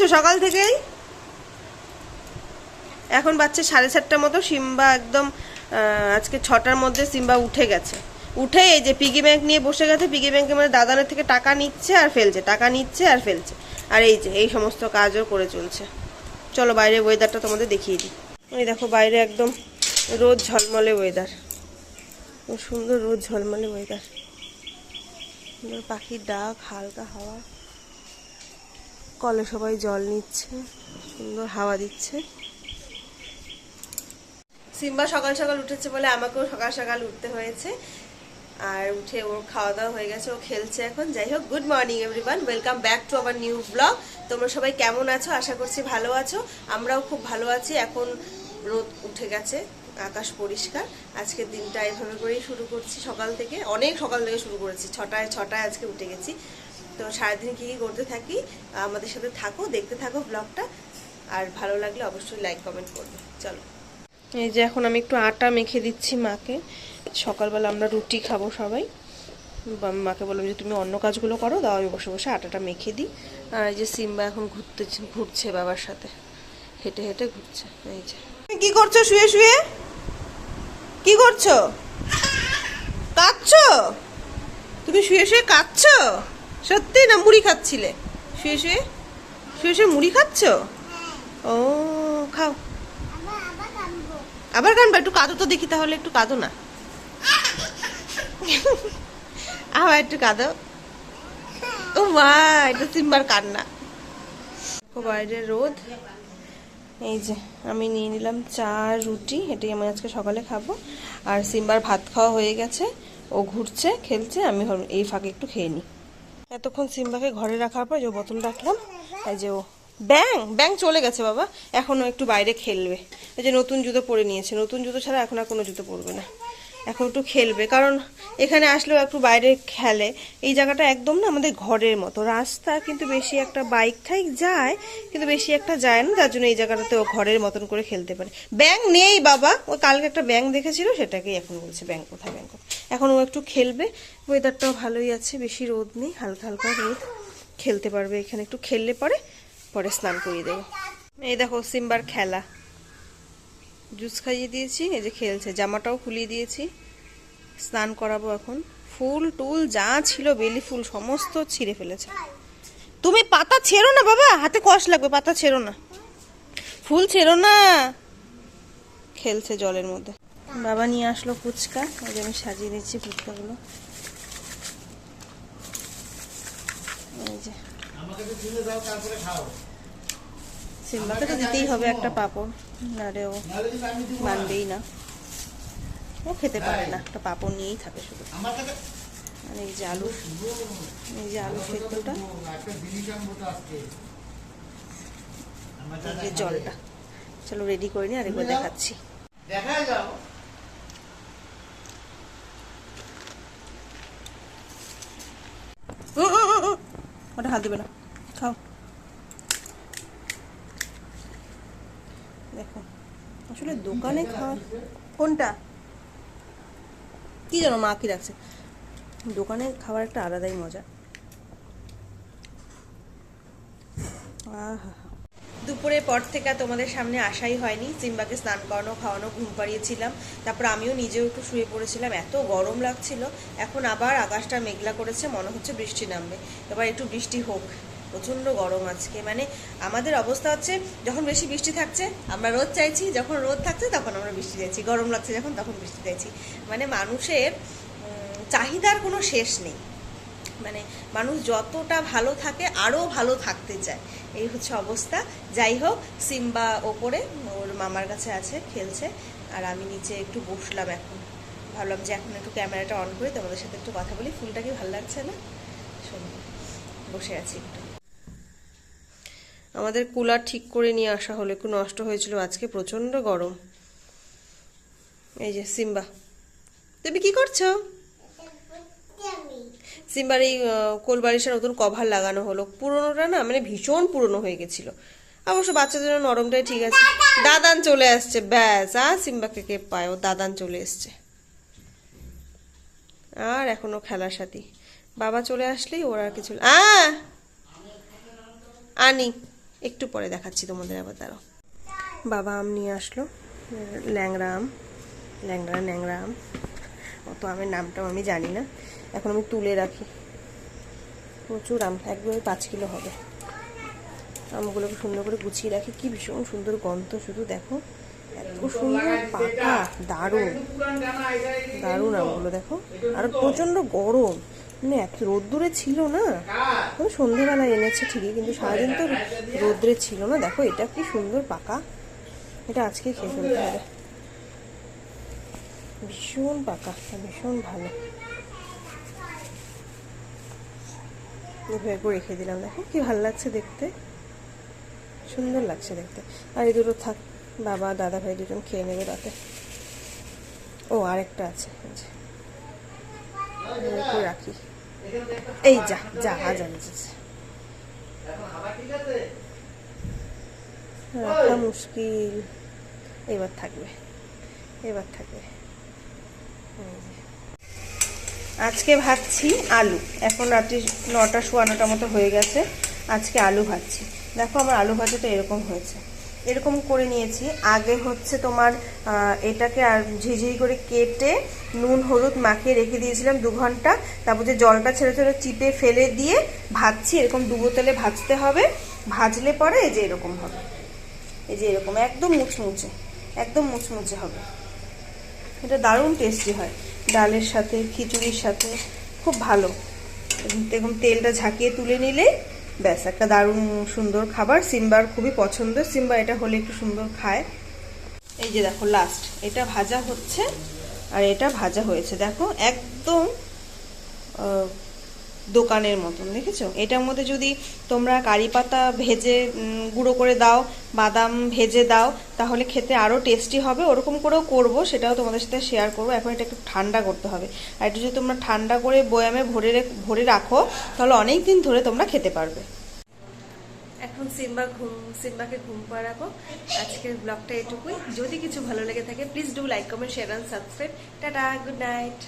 ঘুমিয়েছো সকাল থেকেই। এখন বাচ্চা সাড়ে সাতটার মতো, সিম্বা একদম আজকে ছটার মধ্যে সিম্বা উঠে গেছে। উঠে এই যে পিগি ব্যাংক নিয়ে বসে গেছে পিগি ব্যাংকের মধ্যে দাদানের থেকে টাকা নিচ্ছে আর ফেলছে, টাকা নিচ্ছে আর ফেলছে। আর এই যে, এই সমস্ত কাজও করে চলছে। চলো বাইরে ওয়েদারটা তোমাদের দেখিয়ে দিই। এই দেখো বাইরে একদম রোদ ঝলমলে ওয়েদার সুন্দর রোদ ঝলমলে ওয়েদার পাখির ডাক, হালকা হাওয়া। কলে সবাই জল নিচ্ছে, সুন্দর হাওয়া দিচ্ছে। সিম্বা সকাল সকাল উঠেছে বলে আমাকেও সকাল সকাল উঠতে হয়েছে। আর উঠে ওর খাওয়া দাওয়া হয়ে গেছে, ও খেলছে এখন। যাই হোক good morning everyone welcome back to our new blog তোমরা সবাই কেমন আছো? আশা করছি ভালো আছো। আমরাও খুব ভালো আছি। এখন রোদ উঠে গেছে, আকাশ পরিষ্কার। আজকের দিনটা এভাবে করেই শুরু করছি সকাল থেকে। অনেক সকাল থেকে শুরু করেছি। ছটায় ছটায় আজকে উঠে গেছি। তো সারাদিন কী কী করতে থাকি, আমাদের সাথে থাকো, দেখতে থাকো ব্লগটা আর ভালো লাগলে অবশ্যই লাইক কমেন্ট করবে। চলো। এই যে এখন আমি একটু আটা মেখে দিচ্ছি মাকে। সকালবেলা আমরা রুটি খাব সবাই। মাকে বললাম যে, তুমি অন্য কাজগুলো করো, দাও, আমি বসে বসে আটাটা মেখে দিই। আর এই যে সিম্বা এখন ঘুরতে, ঘুরছে বাবার সাথে। হেঁটে হেঁটে ঘুরছে। এই যে। কি করছ শুয়ে শুয়ে? কি করছ? কাঁদছো? তুমি শুয়ে শুয়ে কাঁদছো? সত্যি না মুড়ি খাচ্ছিলে? শুয়ে শুয়ে? শুয়ে শুয়ে মুড়ি খাচ্ছো? ও, খাও। আবার কানবা, একটু কাঁদো তো দেখি তাহলে, একটু কাঁদো না। আবার একটু কাঁদো। ও মা, এটা সিম্বার কান্না। বাইরে রোদ। এই যে, আমি নিয়ে নিলাম চা, রুটি, এটাই আমি আজকে সকালে খাব। আর সিম্বার ভাত খাওয়া হয়ে গেছে, ও ঘুরছে, খেলছে, আমি এই ফাঁকে একটু খেয়ে নিই। এতক্ষণ সিম্বাকে ঘরে রাখার পর যে বোতল রাখলাম, এই যে ও ব্যাং ব্যাং চলে গেছে বাবা। এখনও একটু বাইরে খেলবে। এই যে নতুন জুতো পরে নিয়েছে, নতুন জুতো ছাড়া এখন আর কোনো জুতো পরবে না। এখন একটু খেলবে। কারণ এখানে আসলেও একটু বাইরে খেলে। এই জায়গাটা একদম না আমাদের ঘরের মতো। রাস্তা কিন্তু বেশি একটা বাইক ঠাইক যায়, কিন্তু বেশি একটা যায় না। যার জন্য এই জায়গাটাতে ও ঘরের মতন করে খেলতে পারে। ব্যাং নেই বাবা। ও কালকে একটা ব্যাং দেখেছিল, সেটাকেই এখন বলছে ব্যাং কোথায় ব্যাং এখন ও একটু খেলবে। ওয়েদারটাও ভালোই আছে, বেশি রোদ নেই, হালকা হালকা রোদ। খেলতে পারবে এখানে। একটু খেললে পরে পরে স্নান করিয়ে দেবো। এই দেখো, সিম্বার খেলা। জুস খাইয়ে দিয়েছি, এই যে খেলছে, জামাটাও খুলিয়ে দিয়েছি, স্নান করাবো এখন। ফুল টুল যা ছিল, বেলি ফুল, সমস্ত ছিঁড়ে ফেলেছে। তুমি পাতা ছেড়ো না বাবা, হাতে কষ লাগবে, পাতা ছেড়ো না। ফুল ছেড়ো না। খেলছে জলের মধ্যে। বাবা নিয়ে আসলো ফুচকা ওই যে আমি সাজিয়ে দিচ্ছি ফুচকাগুলো। এই যে। সিম্বাকে তো দিতেই হবে একটা পাপড় নারে ও মানবেই না। ও খেতে পারে না একটা পাপড় নিয়েই থাকে শুধু। আর এই যে আলু এই যে আলু সেদ্ধটা যে জলটা। চলো রেডি করে নি আরেকবার দেখাচ্ছি। দেখা যাও। ওটা হাত দেবে না। খাও। দেখো। আসলে দোকানে খাওয়া কোনটা? কি জানো মা কি রাখছে। দোকানে খাবার একটা আলাদাই মজা। দুপুরের পর থেকে তোমাদের সামনে আসাই হয়নি। সিম্বাকে স্নান করানো, খাওয়ানো, ঘুম পাড়িয়েছিলাম। তারপর আমিও নিজেও একটু শুয়ে পড়েছিলাম। এত গরম লাগছিল। এখন আবার আকাশটা মেঘলা করেছে। মনে হচ্ছে বৃষ্টি নামবে। এবার একটু বৃষ্টি হোক। প্রচণ্ড গরম আজকে। মানে আমাদের অবস্থা হচ্ছে, যখন বেশি বৃষ্টি থাকছে, আমরা রোদ চাইছি, যখন রোদ থাকছে, তখন আমরা বৃষ্টি চাইছি। গরম লাগছে যখন, তখন বৃষ্টি চাইছি। মানে মানুষের চাহিদার কোনো শেষ নেই। মানে মানুষ যতটা ভালো থাকে আরও ভালো থাকতে চায়। এই হচ্ছে অবস্থা। যাই হোক, সিম্বা ওপরে, ওর মামার কাছে আছে, খেলছে। আর আমি নিচে একটু বসলাম এখন। ভাবলাম যে এখন একটু ক্যামেরাটা অন করে তোমাদের সাথে একটু কথা বলি। ফুলটা কি ভালো লাগছে না? শোনো, বসে আছি একটু। আমাদের কুলার ঠিক করে নিয়ে আসা হলো, একটু নষ্ট হয়েছিল, আজকে প্রচণ্ড গরম। এই যে সিম্বা। তুমি কি করছ? সিম্বার এই কোলবালিশের নতুন কভার লাগানো হলো। পুরোনোটা না মানে ভীষণ পুরনো হয়ে গেছিল। অবশ্য বাচ্চাদের নরমটাই ঠিক আছে। দাদান চলে আসছে, ব্যাস, আর সিম্বাকে কে পায়? ও দাদান চলে এসছে। আর এখনও খেলার সাথী। বাবা চলে আসলেই ওরা কিছু আনি। একটু পরে দেখাচ্ছি তোমাদের আবার, দাঁড়াও। বাবা আম নিয়ে আসলো ল্যাংরা আম, ল্যাংড়া ন্যাংরা আম। অত আমের নামটাও আমি জানি না, এখন আমি তুলে রাখি। প্রচুর আম একবারে পাঁচ কিলো হবে। আমগুলোকে সুন্দর করে গুছিয়ে রাখি, কি ভীষণ সুন্দর গন্ধ, শুধু দেখো, এত সুন্দর পাকা, দারুণ। দারুণ আমগুলো দেখো, আর প্রচণ্ড গরম। মানে এত রোদ্দুরে ছিল না। সন্ধেবেলা এনেছে ঠিকই, কিন্তু সারাদিন তো রোদ্রে ছিল না। দেখো, এটা কি সুন্দর পাকা। এটা আজকে খেয়ে ফেলতে হবে। ভীষণ পাকা, ভীষণ ভালো। এভাবে রেখে দিলাম। দেখো, কি ভালো লাগছে দেখতে। সুন্দর লাগছে দেখতে। আর এই দুটো থাক, বাবা, দাদা ভাই দুজন খেয়ে নেবে রাতে। ও, আরেকটা আছে। রাখি। এই যা যা আজ। রাখা মুশকিল। এবার থাকবে এবার থাকবে। আজকে ভাজছি আলু। এখন রাত্রি নটা সোয়া নটা মতো হয়ে গেছে। আজকে আলু ভাজছি। দেখো আমার আলু ভাজাটা এরকম হয়েছে। এরকম করে নিয়েছি। আগে হচ্ছে তোমার এটাকে আর ঝিঝিরি করে কেটে নুন, হলুদ মাখিয়ে রেখে দিয়েছিলাম দু ঘণ্টা। তারপর যে জলটা ছেড়ে ছেড়ে চিপে ফেলে দিয়ে ভাজছি, এরকম ডুবো তেলে ভাজতে হবে। ভাজলে পরে এই যে এরকম হবে। এই যে এরকম, একদম মুচমুচে একদম মুচমুচে হবে। এটা দারুণ টেস্টি হয়। ডালের সাথে, খিচুড়ির সাথে, খুব ভালো। এরকম তেলটা ঝাঁকিয়ে তুলে নিলে ব্যাস, একটা দারুণ সুন্দর খাবার। সিম্বার খুবই পছন্দ। সিম্বা এটা হলে একটু সুন্দর খায়। এই যে দেখো লাস্ট এটা ভাজা হচ্ছে আর এটা ভাজা হয়েছে। দেখো, একদম দোকানের মতন, দেখেছ? এটার মধ্যে যদি তোমরা কারি পাতা ভেজে গুঁড়ো করে দাও, বাদাম ভেজে দাও, তাহলে খেতে আরও টেস্টি হবে। ওরকম করেও করব, সেটাও তোমাদের সাথে শেয়ার করব। এখন এটা একটু ঠান্ডা করতে হবে। আর এটা যদি তোমরা ঠান্ডা করে বয়ামে ভরে ভরে রাখো, তাহলে অনেক দিন ধরে তোমরা খেতে পারবে। এখন সিম্বা ঘুম, সিম্বাকে ঘুম পাড়াবো। আজকের ব্লগটা এটুকুই। যদি কিছু ভালো লেগে থাকে please do like comment share and subscribe tata good night